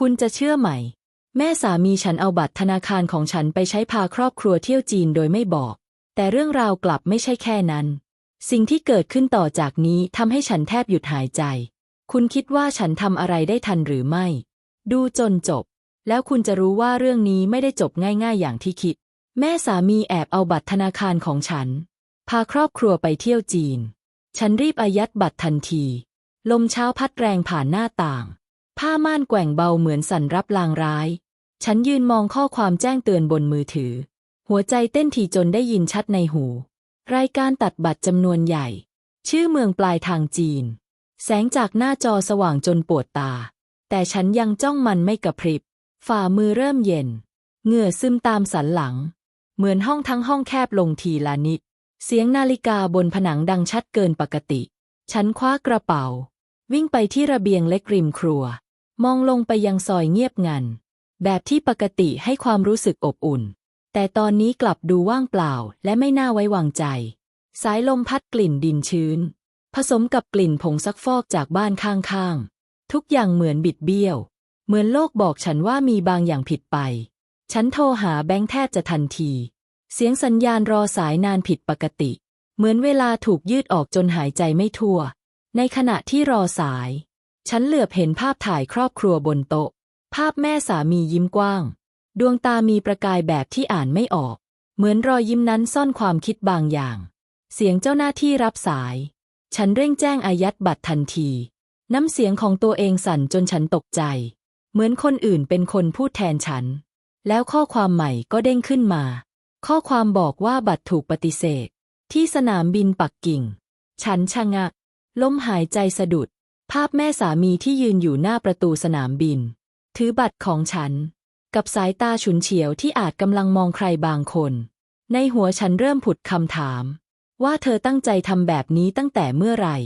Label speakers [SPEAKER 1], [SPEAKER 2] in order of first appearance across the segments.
[SPEAKER 1] คุณจะเชื่อไหม แม่สามีฉันเอาบัตรธนาคารของฉันไปใช้พาครอบครัวเที่ยวจีนโดยไม่บอก แต่เรื่องราวกลับไม่ใช่แค่นั้น สิ่งที่เกิดขึ้นต่อจากนี้ทำให้ฉันแทบหยุดหายใจ คุณคิดว่าฉันทำอะไรได้ทันหรือไม่ ดูจนจบ แล้วคุณจะรู้ว่าเรื่องนี้ไม่ได้จบง่ายๆ อย่างที่คิด แม่สามีแอบเอาบัตรธนาคารของฉัน พาครอบครัวไปเที่ยวจีน ฉันรีบอายัดบัตรทันที ลมเช้าพัดแรงผ่านหน้าต่าง ผ้าม่านแกว่งเบาเหมือนสั่นรับลางร้าย ฉันยืนมองข้อความแจ้งเตือนบนมือถือ หัวใจเต้นถี่จนได้ยินชัดในหู รายการตัดบัตรจำนวนใหญ่ ชื่อเมืองปลายทางจีน แสงจากหน้าจอสว่างจนปวดตา แต่ฉันยังจ้องมันไม่กระพริบ ฝ่ามือเริ่มเย็น เหงื่อซึมตามสันหลัง เหมือนห้องทั้งห้องแคบลงทีละนิด เสียงนาฬิกาบนผนังดังชัดเกินปกติ ฉันคว้ากระเป๋า วิ่งไปที่ระเบียงเล็กริมครัว มองลงไปยังซอยเงียบงัน แบบที่ปกติให้ความรู้สึกอบอุ่น แต่ตอนนี้กลับดูว่างเปล่าและไม่น่าไว้วางใจ สายลมพัดกลิ่นดินชื้น ผสมกับกลิ่นผงซักฟอกจากบ้านข้างๆ ทุกอย่างเหมือนบิดเบี้ยว เหมือนโลกบอกฉันว่ามีบางอย่างผิดไป ฉันโทรหาแบงค์แทบจะทันที เสียงสัญญาณรอสายนานผิดปกติ เหมือนเวลาถูกยืดออกจนหายใจไม่ทั่ว ในขณะที่รอสาย ฉันเหลือบเห็นภาพถ่ายครอบครัวบนโต๊ะ ภาพแม่สามียิ้มกว้าง ดวงตามีประกายแบบที่อ่านไม่ออก เหมือนรอยยิ้มนั้นซ่อนความคิดบางอย่าง เสียงเจ้าหน้าที่รับสาย ฉันเร่งแจ้งอายัดบัตรทันที น้ำเสียงของตัวเองสั่นจนฉันตกใจ เหมือนคนอื่นเป็นคนพูดแทนฉัน แล้วข้อความใหม่ก็เด้งขึ้นมา ข้อความบอกว่าบัตรถูกปฏิเสธ ที่สนามบินปักกิ่ง ฉันชะงักล้มหายใจสะดุด ภาพแม่สามีที่ยืนอยู่หน้าประตูสนามบิน ถือบัตรของฉัน กับสายตาฉุนเฉียวที่อาจกำลังมองใครบางคน ในหัวฉันเริ่มผุดคำถาม ว่าเธอตั้งใจทำแบบนี้ตั้งแต่เมื่อไหร่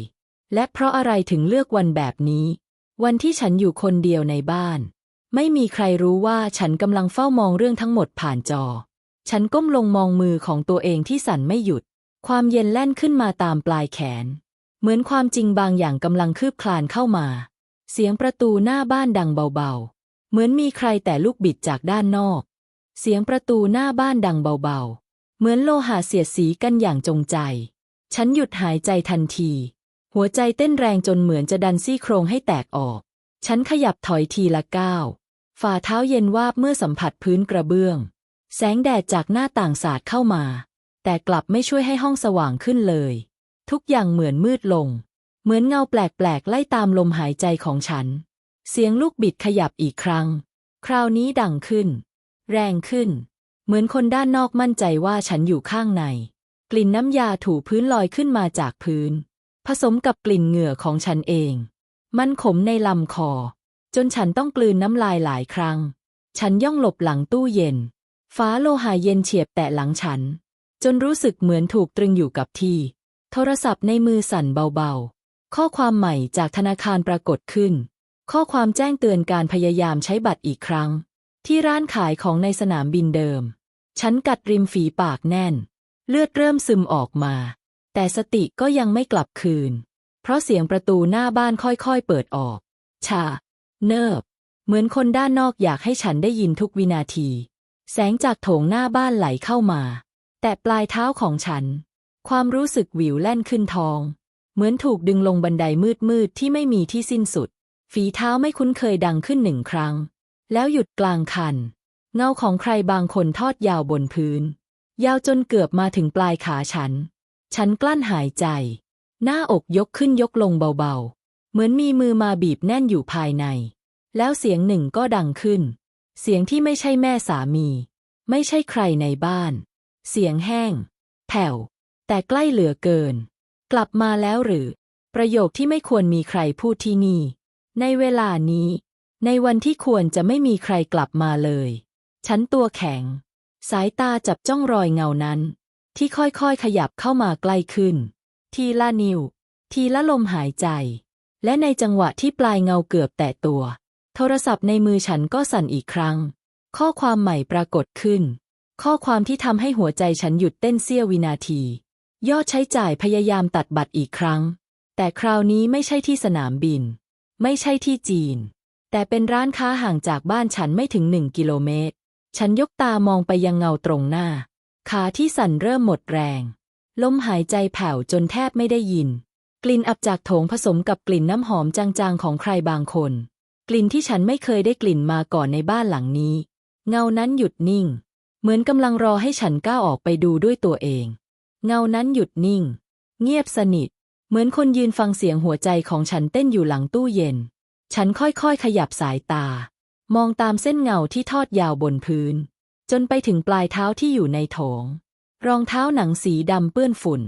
[SPEAKER 1] และเพราะอะไรถึงเลือกวันแบบนี้ วันที่ฉันอยู่คนเดียวในบ้าน ไม่มีใครรู้ว่าฉันกำลังเฝ้ามองเรื่องทั้งหมดผ่านจอ ฉันก้มลงมองมือของตัวเองที่สั่นไม่หยุด ความเย็นแล่นขึ้นมาตามปลายแขน เหมือนความจริงบางอย่างกำลังคืบคลานเข้ามา เสียงประตูหน้าบ้านดังเบาๆ เหมือนมีใครแต่ลูกบิดจากด้านนอก เสียงประตูหน้าบ้านดังเบาๆ เหมือนโลหะเสียดสีกันอย่างจงใจ ฉันหยุดหายใจทันที หัวใจเต้นแรงจนเหมือนจะดันซี่โครงให้แตกออก ฉันขยับถอยทีละก้าว ฝ่าเท้าเย็นวาบเมื่อสัมผัสพื้นกระเบื้อง แสงแดดจากหน้าต่างสาดเข้ามา แต่กลับไม่ช่วยให้ห้องสว่างขึ้นเลย ทุกอย่างเหมือนมืดลง เหมือนเงาแปลกๆ ไล่ตามลมหายใจของฉัน เสียงลูกบิดขยับอีกครั้ง คราวนี้ดังขึ้น แรงขึ้น เหมือนคนด้านนอกมั่นใจว่าฉันอยู่ข้างใน กลิ่นน้ำยาถูพื้นลอยขึ้นมาจากพื้น ผสมกับกลิ่นเหงื่อของฉันเอง มันขมในลำคอ จนฉันต้องกลืนน้ำลายหลายครั้ง ฉันย่องหลบหลังตู้เย็น ฟ้าโลหะเย็นเฉียบแตะหลังฉัน จนรู้สึกเหมือนถูกตรึงอยู่กับที่ โทรศัพท์ในมือสั่นเบาๆ ข้อความใหม่จากธนาคารปรากฏขึ้น ข้อความแจ้งเตือนการพยายามใช้บัตรอีกครั้ง ที่ร้านขายของในสนามบินเดิม ฉันกัดริมฝีปากแน่น เลือดเริ่มซึมออกมา แต่สติก็ยังไม่กลับคืน เพราะเสียงประตูหน้าบ้านค่อยๆเปิดออก ชา เนิบ เหมือนคนด้านนอกอยากให้ฉันได้ยินทุกวินาที แสงจากโถงหน้าบ้านไหลเข้ามา แต่ปลายเท้าของฉัน ความรู้สึกวิวแล่นขึ้นทอง เหมือนถูกดึงลงบันไดมืดๆที่ไม่มีที่สิ้นสุด ฝีเท้าไม่คุ้นเคยดังขึ้นหนึ่งครั้ง แล้วหยุดกลางคัน เงาของใครบางคนทอดยาวบนพื้น ยาวจนเกือบมาถึงปลายขาฉัน ฉันกลั้นหายใจ หน้าอกยกขึ้นยกลงเบาๆ เหมือนมีมือมาบีบแน่นอยู่ภายใน แล้วเสียงหนึ่งก็ดังขึ้น เสียงที่ไม่ใช่แม่สามี ไม่ใช่ใครในบ้าน เสียงแห้ง แผ่ว แต่ใกล้เหลือเกิน กลับมาแล้วหรือ ประโยคที่ไม่ควรมีใครพูดที่นี่ ในเวลานี้ ในวันที่ควรจะไม่มีใครกลับมาเลย ฉันตัวแข็ง สายตาจับจ้องรอยเงานั้น ที่ค่อยๆขยับเข้ามาใกล้ขึ้น ทีละนิ้ว ทีละลมหายใจ และในจังหวะที่ปลายเงาเกือบแตะตัว โทรศัพท์ในมือฉันก็สั่นอีกครั้ง ข้อความใหม่ปรากฏขึ้น ข้อความที่ทำให้หัวใจฉันหยุดเต้นเสี้ยววินาที ยอดใช้จ่ายพยายามตัดบัตรอีกครั้ง แต่คราวนี้ไม่ใช่ที่สนามบิน ไม่ใช่ที่จีน แต่เป็นร้านค้าห่างจากบ้านฉันไม่ถึงหนึ่งกิโลเมตร ฉันยกตามองไปยังเงาตรงหน้า ขาที่สั่นเริ่มหมดแรง ลมหายใจแผ่วจนแทบไม่ได้ยิน กลิ่นอับจากโถงผสมกับกลิ่นน้ำหอมจางๆของใครบางคน กลิ่นที่ฉันไม่เคยได้กลิ่นมาก่อนในบ้านหลังนี้ เงานั้นหยุดนิ่ง เหมือนกำลังรอให้ฉันก้าวออกไปดูด้วยตัวเอง เงานั้นหยุดนิ่ง เงียบสนิท เหมือนคนยืนฟังเสียงหัวใจของฉันเต้นอยู่หลังตู้เย็น ฉันค่อยๆ ขยับสายตา มองตามเส้นเงาที่ทอดยาวบนพื้น จนไปถึงปลายเท้าที่อยู่ในโถง รองเท้าหนังสีดำเปื้อนฝุ่น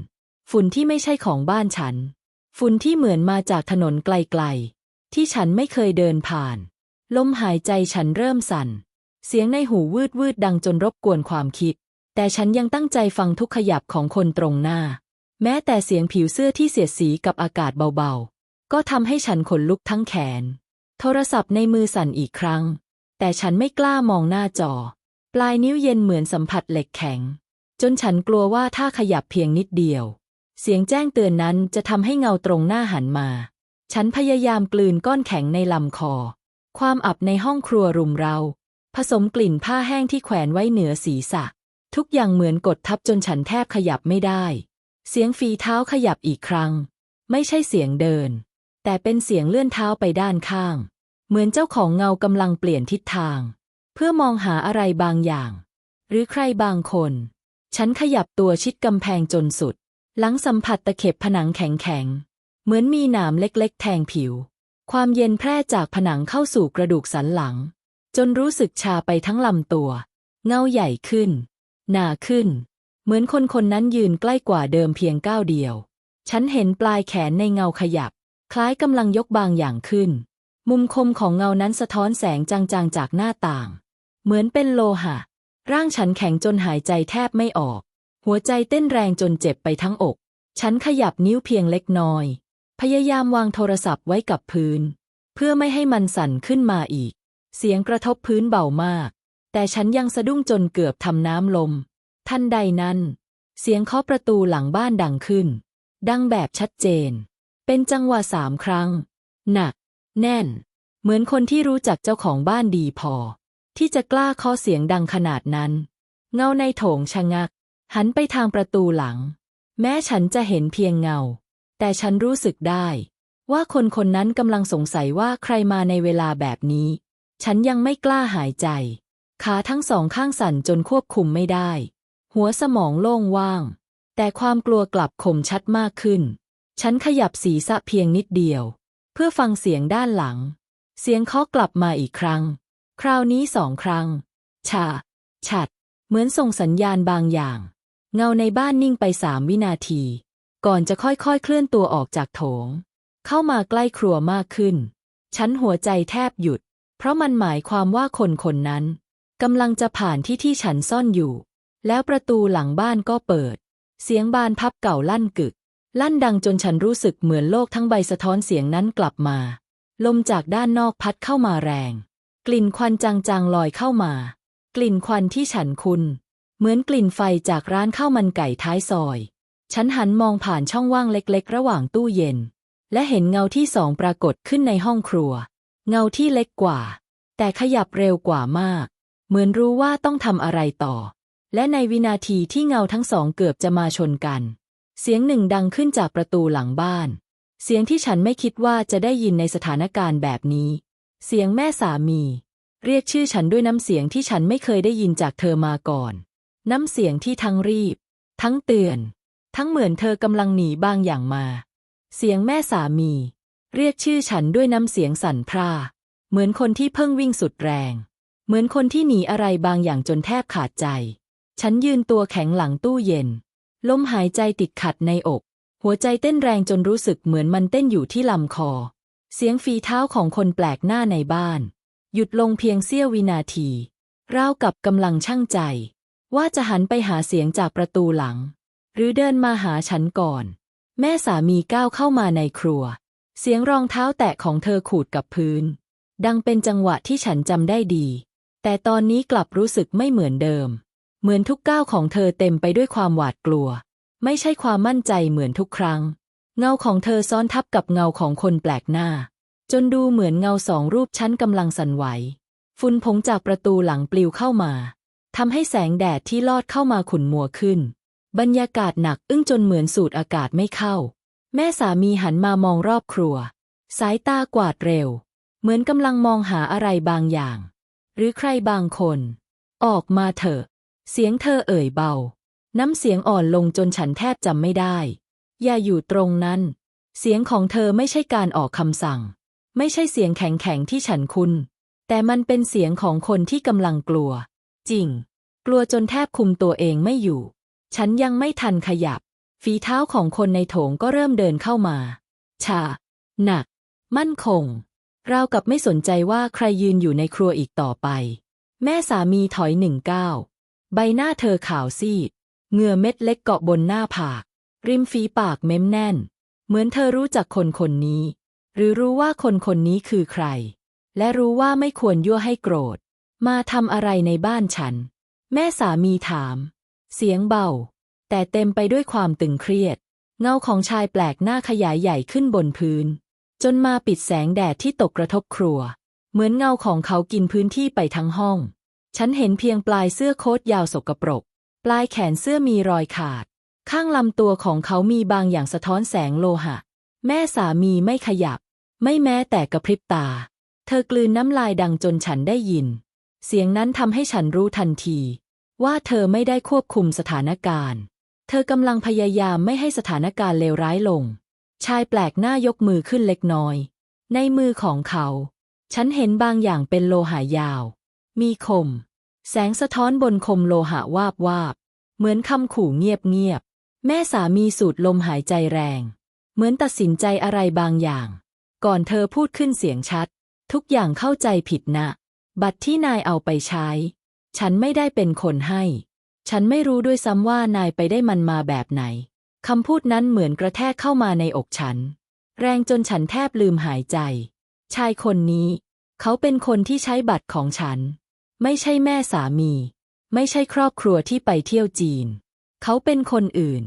[SPEAKER 1] ฝุ่นที่ไม่ใช่ของบ้านฉัน ฝุ่นที่เหมือนมาจากถนนไกลๆ ที่ฉันไม่เคยเดินผ่าน ลมหายใจฉันเริ่มสั่น เสียงในหูวืดวืดดังจนรบกวนความคิด แต่ฉันยังตั้งใจฟังทุกขยับของคนตรงหน้า แม้แต่เสียงผิวเสื้อที่เสียดสีกับอากาศเบาๆ ก็ทำให้ฉันขนลุกทั้งแขน โทรศัพท์ในมือสั่นอีกครั้ง แต่ฉันไม่กล้ามองหน้าจอ ปลายนิ้วเย็นเหมือนสัมผัสเหล็กแข็ง จนฉันกลัวว่าถ้าขยับเพียงนิดเดียว เสียงแจ้งเตือนนั้นจะทำให้เงาตรงหน้าหันมา ฉันพยายามกลืนก้อนแข็งในลำคอ ความอับในห้องครัวรุมเราผสมกลิ่นผ้าแห้งที่แขวนไว้เหนือศีรษะ ทุกอย่างเหมือนกดทับจนฉันแทบขยับไม่ได้ เสียงฝีเท้าขยับอีกครั้ง ไม่ใช่เสียงเดิน แต่เป็นเสียงเลื่อนเท้าไปด้านข้าง เหมือนเจ้าของเงากำลังเปลี่ยนทิศทาง เพื่อมองหาอะไรบางอย่าง หรือใครบางคน ฉันขยับตัวชิดกำแพงจนสุด หลังสัมผัสตะเข็บผนังแข็งๆ เหมือนมีหนามเล็กๆ แทงผิว ความเย็นแพร่จากผนังเข้าสู่กระดูกสันหลัง จนรู้สึกชาไปทั้งลำตัว เงาใหญ่ขึ้น หนาขึ้น เหมือนคนคนนั้นยืนใกล้กว่าเดิมเพียงก้าวเดียว ฉันเห็นปลายแขนในเงาขยับ คล้ายกำลังยกบางอย่างขึ้น มุมคมของเงานั้นสะท้อนแสงจางๆจากหน้าต่าง เหมือนเป็นโลหะ ร่างฉันแข็งจนหายใจแทบไม่ออก หัวใจเต้นแรงจนเจ็บไปทั้งอก ฉันขยับนิ้วเพียงเล็กน้อย พยายามวางโทรศัพท์ไว้กับพื้น เพื่อไม่ให้มันสั่นขึ้นมาอีก เสียงกระทบพื้นเบามาก แต่ฉันยังสะดุ้งจนเกือบทำน้ำลม ทันใดนั้น เสียงเคาะประตูหลังบ้านดังขึ้น ดังแบบชัดเจน เป็นจังหวะสามครั้ง หนัก แน่น เหมือนคนที่รู้จักเจ้าของบ้านดีพอ ที่จะกล้าเคาะเสียงดังขนาดนั้น เงาในโถงชะงัก หันไปทางประตูหลัง แม้ฉันจะเห็นเพียงเงา แต่ฉันรู้สึกได้ ว่าคนคนนั้นกำลังสงสัยว่าใครมาในเวลาแบบนี้ ฉันยังไม่กล้าหายใจ ขาทั้งสองข้างสั่นจนควบคุมไม่ได้ หัวสมองโล่งว่าง แต่ความกลัวกลับคมชัดมากขึ้น ฉันขยับศีรษะเพียงนิดเดียว เพื่อฟังเสียงด้านหลัง เสียงเคาะกลับมาอีกครั้ง คราวนี้สองครั้ง ชา ฉัด เหมือนส่งสัญญาณบางอย่าง เงาในบ้านนิ่งไปสามวินาที ก่อนจะค่อยๆเคลื่อนตัวออกจากโถง เข้ามาใกล้ครัวมากขึ้น ฉันหัวใจแทบหยุด เพราะมันหมายความว่าคนคนนั้น กำลังจะผ่านที่ที่ฉันซ่อนอยู่ แล้วประตูหลังบ้านก็เปิด เสียงบานพับเก่าลั่นกึก ลั่นดังจนฉันรู้สึกเหมือนโลกทั้งใบสะท้อนเสียงนั้นกลับมา ลมจากด้านนอกพัดเข้ามาแรง กลิ่นควันจางๆลอยเข้ามา กลิ่นควันที่ฉันคุ้นเหมือนกลิ่นไฟจากร้านข้าวมันไก่ท้ายซอย ฉันหันมองผ่านช่องว่างเล็กๆ ระหว่างตู้เย็น และเห็นเงาที่สองปรากฏขึ้นในห้องครัว เงาที่เล็กกว่า แต่ขยับเร็วกว่ามาก เหมือนรู้ว่าต้องทำอะไรต่อ และในวินาทีที่เงาทั้งสองเกือบจะมาชนกัน เสียงหนึ่งดังขึ้นจากประตูหลังบ้าน เสียงที่ฉันไม่คิดว่าจะได้ยินในสถานการณ์แบบนี้ เสียงแม่สามี เรียกชื่อฉันด้วยน้ำเสียงที่ฉันไม่เคยได้ยินจากเธอมาก่อน น้ำเสียงที่ทั้งรีบ ทั้งเตือน ทั้งเหมือนเธอกำลังหนีบางอย่างมา เสียงแม่สามี เรียกชื่อฉันด้วยน้ำเสียงสั่นพร่าเหมือนคนที่เพิ่งวิ่งสุดแรง เหมือนคนที่หนีอะไรบางอย่างจนแทบขาดใจ ฉันยืนตัวแข็งหลังตู้เย็น ลมหายใจติดขัดในอก หัวใจเต้นแรงจนรู้สึกเหมือนมันเต้นอยู่ที่ลำคอ เสียงฝีเท้าของคนแปลกหน้าในบ้าน หยุดลงเพียงเสี้ยววินาทีราวกับกำลังช่างใจ ว่าจะหันไปหาเสียงจากประตูหลัง หรือเดินมาหาฉันก่อน แม่สามีก้าวเข้ามาในครัว เสียงรองเท้าแตะของเธอขูดกับพื้น ดังเป็นจังหวะที่ฉันจำได้ดี แต่ตอนนี้กลับรู้สึกไม่เหมือนเดิม เหมือนทุกก้าวของเธอเต็มไปด้วยความหวาดกลัว ไม่ใช่ความมั่นใจเหมือนทุกครั้ง เงาของเธอซ้อนทับกับเงาของคนแปลกหน้า จนดูเหมือนเงาสองรูปชั้นกำลังสั่นไหว ฝุ่นผงจากประตูหลังปลิวเข้ามาทำให้แสงแดดที่ลอดเข้ามาขุ่นมัวขึ้น บรรยากาศหนักอึ้งจนเหมือนสูดอากาศไม่เข้า แม่สามีหันมามองรอบครัว สายตากวาดเร็ว เหมือนกำลังมองหาอะไรบางอย่าง หรือใครบางคน ออกมาเถอะ เสียงเธอเอ่ยเบา น้ำเสียงอ่อนลงจนฉันแทบจำไม่ได้ อย่าอยู่ตรงนั้น เสียงของเธอไม่ใช่การออกคำสั่ง ไม่ใช่เสียงแข็งๆที่ฉันคุ้น แต่มันเป็นเสียงของคนที่กำลังกลัว จริง กลัวจนแทบคุมตัวเองไม่อยู่ ฉันยังไม่ทันขยับ ฝีเท้าของคนในโถงก็เริ่มเดินเข้ามา ชา หนัก มั่นคง ราวกับไม่สนใจว่าใครยืนอยู่ในครัวอีกต่อไป แม่สามีถอยหนึ่งก้าวใบหน้าเธอขาวซีดเหงื่อเม็ดเล็กเกาะบนหน้าผาก ริมฝีปากเม้มแน่น เหมือนเธอรู้จักคนคนนี้ หรือรู้ว่าคนคนนี้คือใคร และรู้ว่าไม่ควรยั่วให้โกรธ มาทำอะไรในบ้านฉัน แม่สามีถาม เสียงเบา แต่เต็มไปด้วยความตึงเครียด เงาของชายแปลกหน้าขยายใหญ่ขึ้นบนพื้น จนมาปิดแสงแดดที่ตกกระทบครัว เหมือนเงาของเขากินพื้นที่ไปทั้งห้อง ฉันเห็นเพียงปลายเสื้อโค้ทยาวสกปรก ปลายแขนเสื้อมีรอยขาด ข้างลำตัวของเขามีบางอย่างสะท้อนแสงโลหะ แม่สามีไม่ขยับ ไม่แม้แต่กระพริบตา เธอกลืนน้ำลายดังจนฉันได้ยิน เสียงนั้นทำให้ฉันรู้ทันที ว่าเธอไม่ได้ควบคุมสถานการณ์ เธอกำลังพยายามไม่ให้สถานการณ์เลวร้ายลง ชายแปลกหน้ายกมือขึ้นเล็กน้อย ในมือของเขา ฉันเห็นบางอย่างเป็นโลหะยาว มีคม แสงสะท้อนบนคมโลหะวาบวาบ เหมือนคำขู่เงียบเงียบ แม่สามีสูดลมหายใจแรง เหมือนตัดสินใจอะไรบางอย่าง ก่อนเธอพูดขึ้นเสียงชัด ทุกอย่างเข้าใจผิดนะ บัตรที่นายเอาไปใช้ ฉันไม่ได้เป็นคนให้ ฉันไม่รู้ด้วยซ้ำว่านายไปได้มันมาแบบไหน คำพูดนั้นเหมือนกระแทกเข้ามาในอกฉัน แรงจนฉันแทบลืมหายใจ ชายคนนี้ เขาเป็นคนที่ใช้บัตรของฉัน ไม่ใช่แม่สามี ไม่ใช่ครอบครัวที่ไปเที่ยวจีน เขาเป็นคนอื่น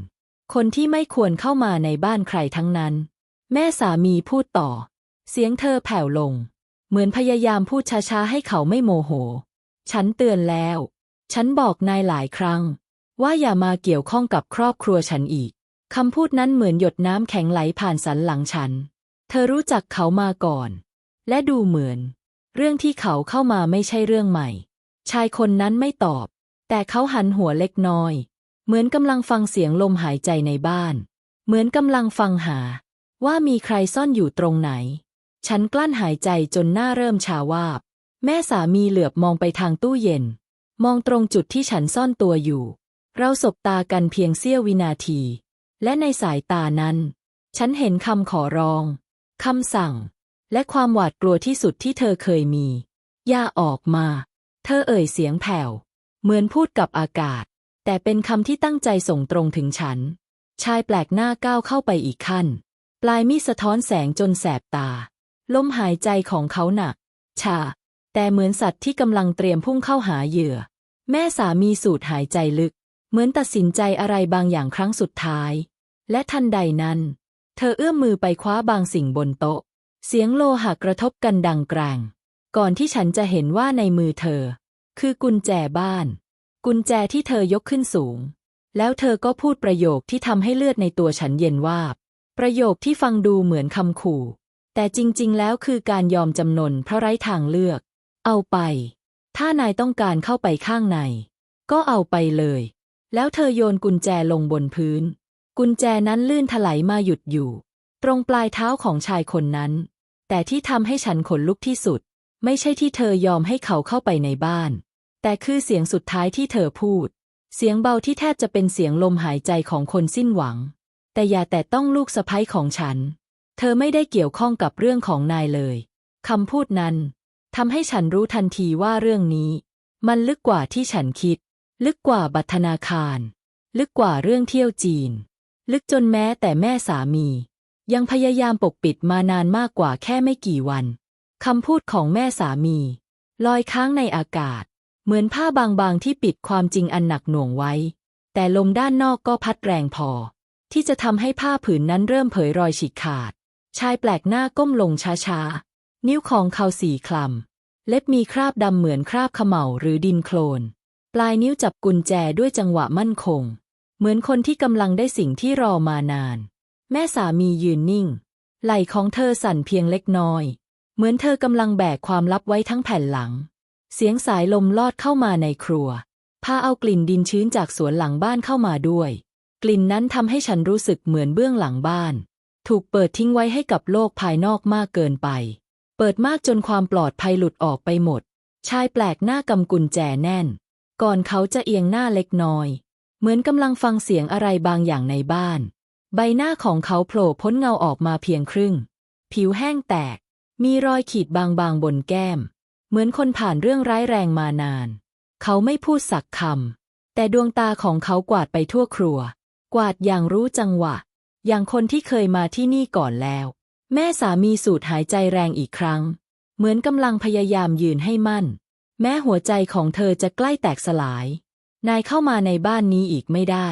[SPEAKER 1] คนที่ไม่ควรเข้ามาในบ้านใครทั้งนั้น แม่สามีพูดต่อ เสียงเธอแผ่วลง เหมือนพยายามพูดช้าๆให้เขาไม่โมโห ฉันเตือนแล้ว ฉันบอกนายหลายครั้ง ว่าอย่ามาเกี่ยวข้องกับครอบครัวฉันอีก คำพูดนั้นเหมือนหยดน้ำแข็งไหลผ่านสันหลังฉัน เธอรู้จักเขามาก่อน และดูเหมือน เรื่องที่เขาเข้ามาไม่ใช่เรื่องใหม่ ชายคนนั้นไม่ตอบ แต่เขาหันหัวเล็กน้อย เหมือนกำลังฟังเสียงลมหายใจในบ้าน เหมือนกำลังฟังหา ว่ามีใครซ่อนอยู่ตรงไหน ฉันกลั้นหายใจจนหน้าเริ่มชาวาบ แม่สามีเหลือบมองไปทางตู้เย็น มองตรงจุดที่ฉันซ่อนตัวอยู่ เราสบตากันเพียงเสี้ยววินาที และในสายตานั้น ฉันเห็นคำขอร้อง คำสั่ง และความหวาดกลัวที่สุดที่เธอเคยมี ย่าออกมา เธอเอ่ยเสียงแผ่ว เหมือนพูดกับอากาศ แต่เป็นคำที่ตั้งใจส่งตรงถึงฉัน ชายแปลกหน้าก้าวเข้าไปอีกขั้น ปลายมีดสะท้อนแสงจนแสบตา ลมหายใจของเขาหนัก ชา แต่เหมือนสัตว์ที่กำลังเตรียมพุ่งเข้าหาเหยื่อ แม่สามีสูดหายใจลึก เหมือนตัดสินใจอะไรบางอย่างครั้งสุดท้าย และทันใดนั้น เธอเอื้อมมือไปคว้าบางสิ่งบนโต๊ะ เสียงโลหะกระทบกันดังแกร่งก่อนที่ฉันจะเห็นว่าในมือเธอ คือกุญแจบ้าน กุญแจที่เธอยกขึ้นสูง แล้วเธอก็พูดประโยคที่ทำให้เลือดในตัวฉันเย็นวาบ ประโยคที่ฟังดูเหมือนคำขู่ แต่จริง ๆ แล้วคือการยอมจำนนเพราะไร้ทางเลือก เอาไป ถ้านายต้องการเข้าไปข้างใน ก็เอาไปเลย แล้วเธอโยนกุญแจลงบนพื้น กุญแจนั้นลื่นถลายมาหยุดอยู่ ตรงปลายเท้าของชายคนนั้น แต่ที่ทำให้ฉันขนลุกที่สุด ไม่ใช่ที่เธอยอมให้เขาเข้าไปในบ้าน แต่คือเสียงสุดท้ายที่เธอพูด เสียงเบาที่แทบจะเป็นเสียงลมหายใจของคนสิ้นหวัง แต่อย่าแต่ต้องลูกสะใภ้ของฉัน เธอไม่ได้เกี่ยวข้องกับเรื่องของนายเลยคำพูดนั้นทำให้ฉันรู้ทันทีว่าเรื่องนี้ มันลึกกว่าที่ฉันคิด ลึกกว่าบัตรธนาคาร ลึกกว่าเรื่องเที่ยวจีน ลึกจนแม้แต่แม่สามี ยังพยายามปกปิดมานานมากกว่าแค่ไม่กี่วันคำพูดของแม่สามี ลอยค้างในอากาศ เหมือนผ้าบางๆที่ปิดความจริงอันหนักหน่วงไว้ แต่ลมด้านนอกก็พัดแรงพอ ที่จะทำให้ผ้าผืนนั้นเริ่มเผยรอยฉีกขาด ชายแปลกหน้าก้มลงช้าๆ นิ้วของเขาสีคล้ำเล็บมีคราบดำเหมือนคราบเขม่าหรือดินโคลน ปลายนิ้วจับกุญแจด้วยจังหวะมั่นคง เหมือนคนที่กำลังได้สิ่งที่รอมานาน แม่สามียืนนิ่ง ไหล่ของเธอสั่นเพียงเล็กน้อย เหมือนเธอกำลังแบกความลับไว้ทั้งแผ่นหลัง เสียงสายลมลอดเข้ามาในครัว พาเอากลิ่นดินชื้นจากสวนหลังบ้านเข้ามาด้วย กลิ่นนั้นทำให้ฉันรู้สึกเหมือนเบื้องหลังบ้าน ถูกเปิดทิ้งไว้ให้กับโลกภายนอกมากเกินไป เปิดมากจนความปลอดภัยหลุดออกไปหมด ชายแปลกหน้ากำกุญแจแน่น ก่อนเขาจะเอียงหน้าเล็กน้อย เหมือนกำลังฟังเสียงอะไรบางอย่างในบ้าน ใบหน้าของเขาโผล่พ้นเงาออกมาเพียงครึ่ง ผิวแห้งแตก มีรอยขีดบางๆบนแก้ม เหมือนคนผ่านเรื่องร้ายแรงมานาน เขาไม่พูดสักคำแต่ดวงตาของเขากวาดไปทั่วครัว กวาดอย่างรู้จังหวะ อย่างคนที่เคยมาที่นี่ก่อนแล้ว แม่สามีสูดหายใจแรงอีกครั้ง เหมือนกำลังพยายามยืนให้มั่น แม้หัวใจของเธอจะใกล้แตกสลาย นายเข้ามาในบ้านนี้อีกไม่ได้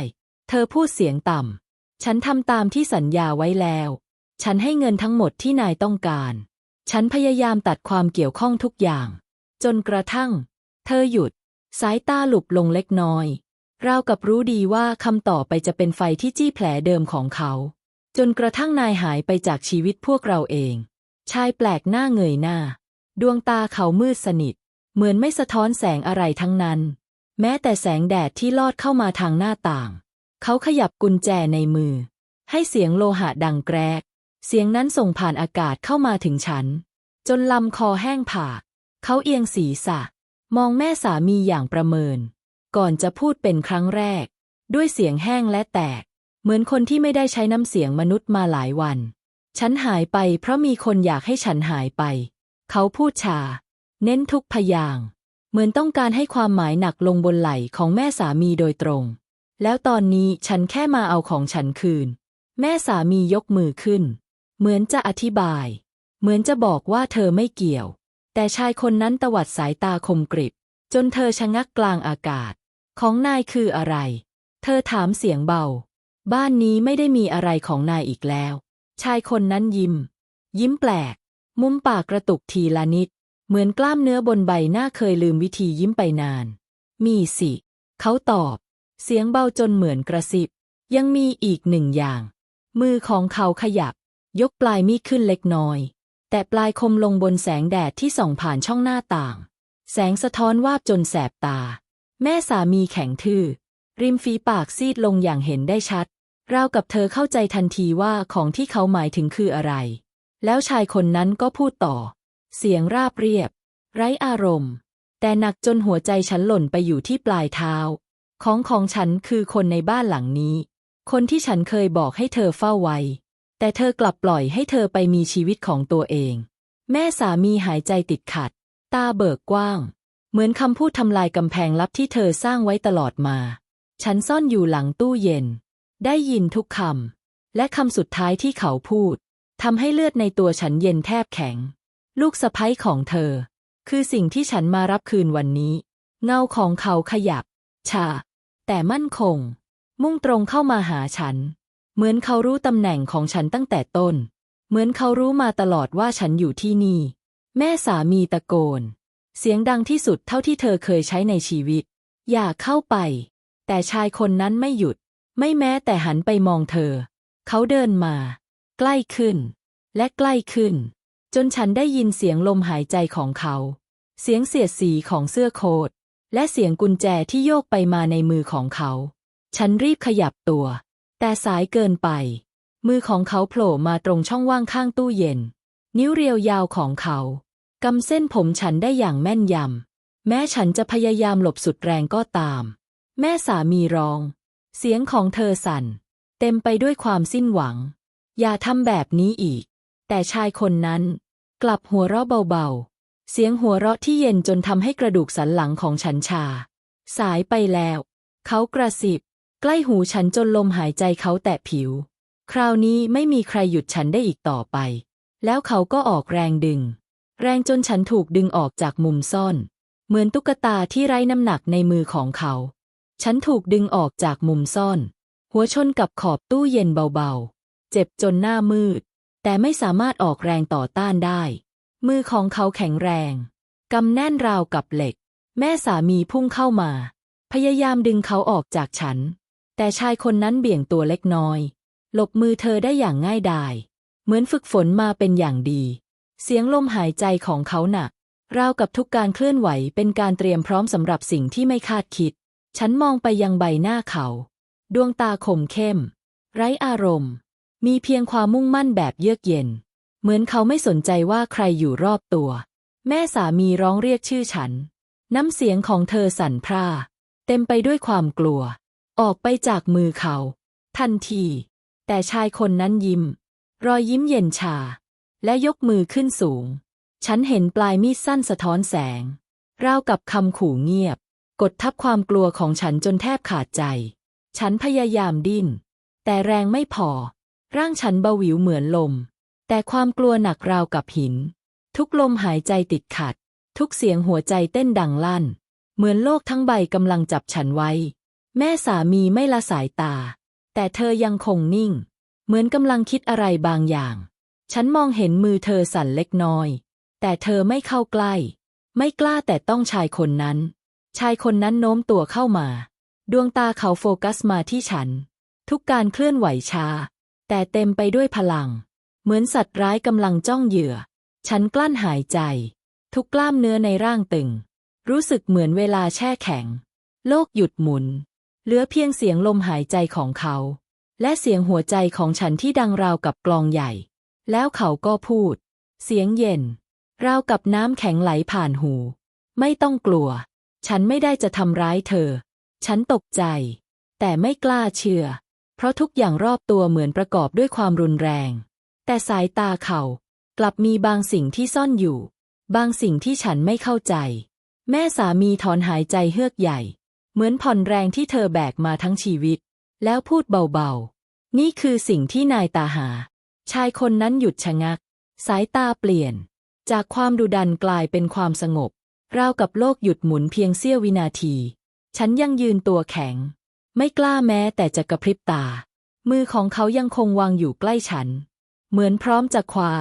[SPEAKER 1] เธอพูดเสียงต่ำ ฉันทำตามที่สัญญาไว้แล้ว ฉันให้เงินทั้งหมดที่นายต้องการ ฉันพยายามตัดความเกี่ยวข้องทุกอย่าง จนกระทั่ง เธอหยุด สายตาหลุบลงเล็กน้อยราวกับรู้ดีว่าคำต่อไปจะเป็นไฟที่จี้แผลเดิมของเขา จนกระทั่งนายหายไปจากชีวิตพวกเราเอง ชายแปลกหน้าเงยหน้า ดวงตาเขามืดสนิท เหมือนไม่สะท้อนแสงอะไรทั้งนั้น แม้แต่แสงแดดที่ลอดเข้ามาทางหน้าต่าง เขาขยับกุญแจในมือ ให้เสียงโลหะดังแกรก เสียงนั้นส่งผ่านอากาศเข้ามาถึงฉัน จนลำคอแห้งผาก เขาเอียงศีรษะ มองแม่สามีอย่างประเมิน ก่อนจะพูดเป็นครั้งแรก ด้วยเสียงแห้งและแตก เหมือนคนที่ไม่ได้ใช้น้ำเสียงมนุษย์มาหลายวัน ฉันหายไปเพราะมีคนอยากให้ฉันหายไป เขาพูดชา เน้นทุกพยาง เหมือนต้องการให้ความหมายหนักลงบนไหล่ของแม่สามีโดยตรง แล้วตอนนี้ฉันแค่มาเอาของฉันคืน แม่สามียกมือขึ้น เหมือนจะอธิบาย เหมือนจะบอกว่าเธอไม่เกี่ยว แต่ชายคนนั้นตวัดสายตาคมกริบ จนเธอชะงักกลางอากาศ ของนายคืออะไร เธอถามเสียงเบา บ้านนี้ไม่ได้มีอะไรของนายอีกแล้ว ชายคนนั้นยิ้ม ยิ้มแปลก มุมปากกระตุกทีละนิด เหมือนกล้ามเนื้อบนใบหน้าเคยลืมวิธียิ้มไปนาน มีสิ เขาตอบ เสียงเบาจนเหมือนกระซิบ ยังมีอีกหนึ่งอย่าง มือของเขาขยับ ยกปลายมีดขึ้นเล็กน้อย แต่ปลายคมลงบนแสงแดดที่ส่องผ่านช่องหน้าต่าง แสงสะท้อนวาบจนแสบตา แม่สามีแข็งทื่อ ริมฝีปากซีดลงอย่างเห็นได้ชัด ราวกับเธอเข้าใจทันทีว่าของที่เขาหมายถึงคืออะไร แล้วชายคนนั้นก็พูดต่อ เสียงราบเรียบ ไร้อารมณ์ แต่หนักจนหัวใจฉันหล่นไปอยู่ที่ปลายเท้า ของของฉันคือคนในบ้านหลังนี้ คนที่ฉันเคยบอกให้เธอเฝ้าไว้ แต่เธอกลับปล่อยให้เธอไปมีชีวิตของตัวเอง แม่สามีหายใจติดขัด ตาเบิกกว้าง เหมือนคำพูดทำลายกำแพงลับที่เธอสร้างไว้ตลอดมา ฉันซ่อนอยู่หลังตู้เย็น ได้ยินทุกคำและคำสุดท้ายที่เขาพูดทำให้เลือดในตัวฉันเย็นแทบแข็ง ลูกสะใภ้ของเธอ คือสิ่งที่ฉันมารับคืนวันนี้ เงาของเขาขยับชาแต่มั่นคง มุ่งตรงเข้ามาหาฉัน เหมือนเขารู้ตำแหน่งของฉันตั้งแต่ต้น เหมือนเขารู้มาตลอดว่าฉันอยู่ที่นี่ แม่สามีตะโกน เสียงดังที่สุดเท่าที่เธอเคยใช้ในชีวิต อย่าเข้าไป แต่ชายคนนั้นไม่หยุด ไม่แม้แต่หันไปมองเธอ เขาเดินมา ใกล้ขึ้น และใกล้ขึ้น จนฉันได้ยินเสียงลมหายใจของเขา เสียงเสียดสีของเสื้อโค้ทและเสียงกุญแจที่โยกไปมาในมือของเขา ฉันรีบขยับตัว แต่สายเกินไป มือของเขาโผล่มาตรงช่องว่างข้างตู้เย็น นิ้วเรียวยาวของเขากำเส้นผมฉันได้อย่างแม่นยำ แม้ฉันจะพยายามหลบสุดแรงก็ตาม แม่สามีร้อง เสียงของเธอสั่น เต็มไปด้วยความสิ้นหวัง อย่าทำแบบนี้อีก แต่ชายคนนั้นกลับหัวเราะเบาๆ เสียงหัวเราะที่เย็นจนทำให้กระดูกสันหลังของฉันชา สายไปแล้ว เขากระสิบ ใกล้หูฉันจนลมหายใจเขาแตะผิว คราวนี้ไม่มีใครหยุดฉันได้อีกต่อไป แล้วเขาก็ออกแรงดึง แรงจนฉันถูกดึงออกจากมุมซ่อน เหมือนตุ๊กตาที่ไร้น้ำหนักในมือของเขา ฉันถูกดึงออกจากมุมซ่อน หัวชนกับขอบตู้เย็นเบาๆ เจ็บจนหน้ามืด แต่ไม่สามารถออกแรงต่อต้านได้ มือของเขาแข็งแรง กำแน่นราวกับเหล็ก แม่สามีพุ่งเข้ามา พยายามดึงเขาออกจากฉัน แต่ชายคนนั้นเบี่ยงตัวเล็กน้อย หลบมือเธอได้อย่างง่ายดาย เหมือนฝึกฝนมาเป็นอย่างดี เสียงลมหายใจของเขาหนักราวกับทุกการเคลื่อนไหวเป็นการเตรียมพร้อมสำหรับสิ่งที่ไม่คาดคิด ฉันมองไปยังใบหน้าเขา ดวงตาคมเข้ม ไร้อารมณ์ มีเพียงความมุ่งมั่นแบบเยือกเย็น เหมือนเขาไม่สนใจว่าใครอยู่รอบตัว แม่สามีร้องเรียกชื่อฉัน น้ำเสียงของเธอสั่นพร่า เต็มไปด้วยความกลัว ออกไปจากมือเขา ทันที แต่ชายคนนั้นยิ้ม รอยยิ้มเย็นชา และยกมือขึ้นสูง ฉันเห็นปลายมีดสั้นสะท้อนแสง ราวกับคำขู่เงียบ กดทับความกลัวของฉันจนแทบขาดใจ ฉันพยายามดิ้น แต่แรงไม่พอ ร่างฉันเบาหวิวเหมือนลม แต่ความกลัวหนักราวกับหิน ทุกลมหายใจติดขัด ทุกเสียงหัวใจเต้นดังลั่น เหมือนโลกทั้งใบกำลังจับฉันไว้ แม่สามีไม่ละสายตา แต่เธอยังคงนิ่ง เหมือนกำลังคิดอะไรบางอย่าง ฉันมองเห็นมือเธอสั่นเล็กน้อย แต่เธอไม่เข้าใกล้ ไม่กล้าแต่ต้องชายคนนั้น ชายคนนั้นโน้มตัวเข้ามา ดวงตาเขาโฟกัสมาที่ฉัน ทุกการเคลื่อนไหวช้า แต่เต็มไปด้วยพลัง เหมือนสัตว์ร้ายกำลังจ้องเหยื่อ ฉันกลั้นหายใจ ทุกกล้ามเนื้อในร่างตึง รู้สึกเหมือนเวลาแช่แข็ง โลกหยุดหมุน เหลือเพียงเสียงลมหายใจของเขา และเสียงหัวใจของฉันที่ดังราวกับกลองใหญ่ แล้วเขาก็พูด เสียงเย็น ราวกับน้ำแข็งไหลผ่านหู ไม่ต้องกลัว ฉันไม่ได้จะทำร้ายเธอ ฉันตกใจ แต่ไม่กล้าเชื่อ เพราะทุกอย่างรอบตัวเหมือนประกอบด้วยความรุนแรง แต่สายตาเขากลับมีบางสิ่งที่ซ่อนอยู่ บางสิ่งที่ฉันไม่เข้าใจ แม่สามีถอนหายใจเฮือกใหญ่ เหมือนผ่อนแรงที่เธอแบกมาทั้งชีวิต แล้วพูดเบาๆ นี่คือสิ่งที่นายตาหา ชายคนนั้นหยุดชะงัก สายตาเปลี่ยน จากความดุดันกลายเป็นความสงบราวกับโลกหยุดหมุนเพียงเสี้ยววินาที ฉันยังยืนตัวแข็ง ไม่กล้าแม้แต่จะกระพริบตา มือของเขายังคงวางอยู่ใกล้ฉัน เหมือนพร้อมจะคว้า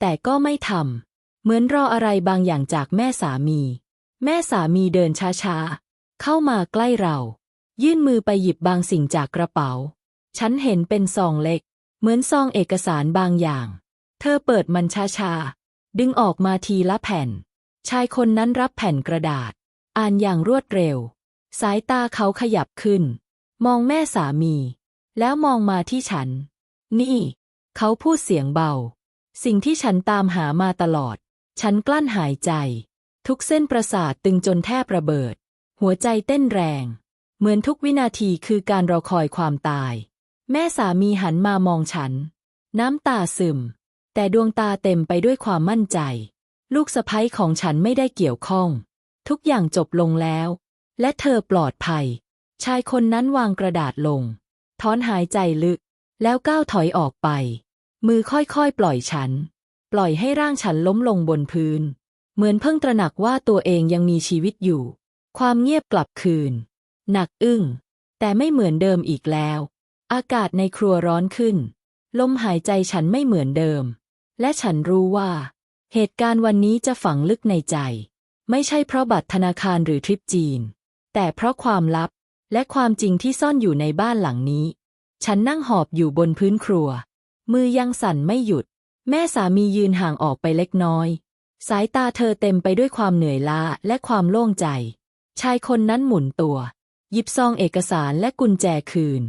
[SPEAKER 1] แต่ก็ไม่ทำ เหมือนรออะไรบางอย่างจากแม่สามี แม่สามีเดินช้าๆ เข้ามาใกล้เรา ยื่นมือไปหยิบบางสิ่งจากกระเป๋า ฉันเห็นเป็นซองเล็ก เหมือนซองเอกสารบางอย่าง เธอเปิดมันช้าๆ ดึงออกมาทีละแผ่น ชายคนนั้นรับแผ่นกระดาษ อ่านอย่างรวดเร็ว สายตาเขาขยับขึ้น มองแม่สามี แล้วมองมาที่ฉัน นี่ เขาพูดเสียงเบา สิ่งที่ฉันตามหามาตลอด ฉันกลั้นหายใจ ทุกเส้นประสาทตึงจนแทบระเบิด หัวใจเต้นแรง เหมือนทุกวินาทีคือการรอคอยความตาย แม่สามีหันมามองฉัน น้ำตาซึม แต่ดวงตาเต็มไปด้วยความมั่นใจ ลูกสะใภ้ของฉันไม่ได้เกี่ยวข้อง ทุกอย่างจบลงแล้ว และเธอปลอดภัย ชายคนนั้นวางกระดาษลง ถอนหายใจลึก แล้วก้าวถอยออกไป มือค่อยๆ ปล่อยฉัน ปล่อยให้ร่างฉันล้มลงบนพื้น เหมือนเพิ่งตระหนักว่าตัวเองยังมีชีวิตอยู่ ความเงียบกลับคืน หนักอึ้ง แต่ไม่เหมือนเดิมอีกแล้ว อากาศในครัวร้อนขึ้น ลมหายใจฉันไม่เหมือนเดิม และฉันรู้ว่า เหตุการณ์วันนี้จะฝังลึกในใจ ไม่ใช่เพราะบัตรธนาคารหรือทริปจีน แต่เพราะความลับ และความจริงที่ซ่อนอยู่ในบ้านหลังนี้ ฉันนั่งหอบอยู่บนพื้นครัว มือยังสั่นไม่หยุด แม่สามียืนห่างออกไปเล็กน้อย สายตาเธอเต็มไปด้วยความเหนื่อยล้าและความโล่งใจ ชายคนนั้นหมุนตัว หยิบซองเอกสารและกุญแจคืน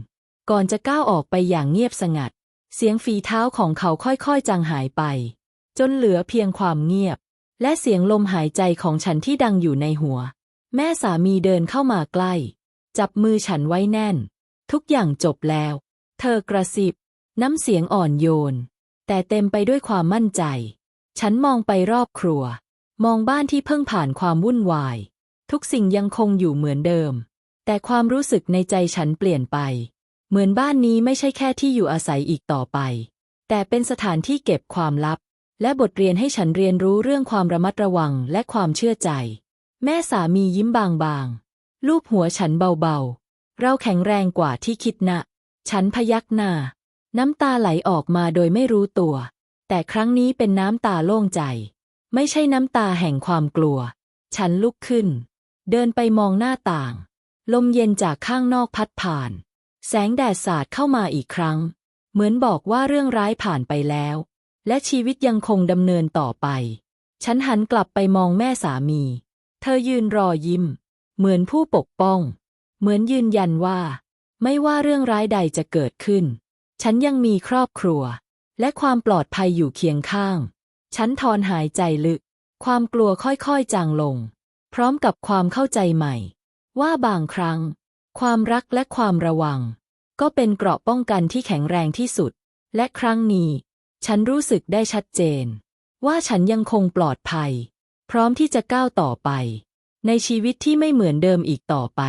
[SPEAKER 1] ก่อนจะก้าวออกไปอย่างเงียบสงัด เสียงฝีเท้าของเขาค่อยๆจางหายไป จนเหลือเพียงความเงียบ และเสียงลมหายใจของฉันที่ดังอยู่ในหัว แม่สามีเดินเข้ามาใกล้ จับมือฉันไว้แน่น ทุกอย่างจบแล้ว เธอกระซิบ น้ำเสียงอ่อนโยน แต่เต็มไปด้วยความมั่นใจ ฉันมองไปรอบครัว มองบ้านที่เพิ่งผ่านความวุ่นวาย ทุกสิ่งยังคงอยู่เหมือนเดิม แต่ความรู้สึกในใจฉันเปลี่ยนไป เหมือนบ้านนี้ไม่ใช่แค่ที่อยู่อาศัยอีกต่อไป แต่เป็นสถานที่เก็บความลับ และบทเรียนให้ฉันเรียนรู้เรื่องความระมัดระวังและความเชื่อใจ แม่สามียิ้มบางๆ ลูบหัวฉันเบาๆ เราแข็งแรงกว่าที่คิดนะ ฉันพยักหน้า น้ำตาไหลออกมาโดยไม่รู้ตัว แต่ครั้งนี้เป็นน้ำตาโล่งใจ ไม่ใช่น้ำตาแห่งความกลัว ฉันลุกขึ้น เดินไปมองหน้าต่าง ลมเย็นจากข้างนอกพัดผ่าน แสงแดดสาดเข้ามาอีกครั้ง เหมือนบอกว่าเรื่องร้ายผ่านไปแล้ว และชีวิตยังคงดำเนินต่อไป ฉันหันกลับไปมองแม่สามี เธอยืนรอยิ้ม เหมือนผู้ปกป้อง เหมือนยืนยันว่า ไม่ว่าเรื่องร้ายใดจะเกิดขึ้น ฉันยังมีครอบครัว และความปลอดภัยอยู่เคียงข้าง ฉันถอนหายใจลึก ความกลัวค่อยๆจางลง พร้อมกับความเข้าใจใหม่ ว่าบางครั้ง ความรักและความระวัง ก็เป็นเกราะป้องกันที่แข็งแรงที่สุด และครั้งนี้ ฉันรู้สึกได้ชัดเจน ว่าฉันยังคงปลอดภัย พร้อมที่จะก้าวต่อไป ในชีวิตที่ไม่เหมือนเดิมอีกต่อไป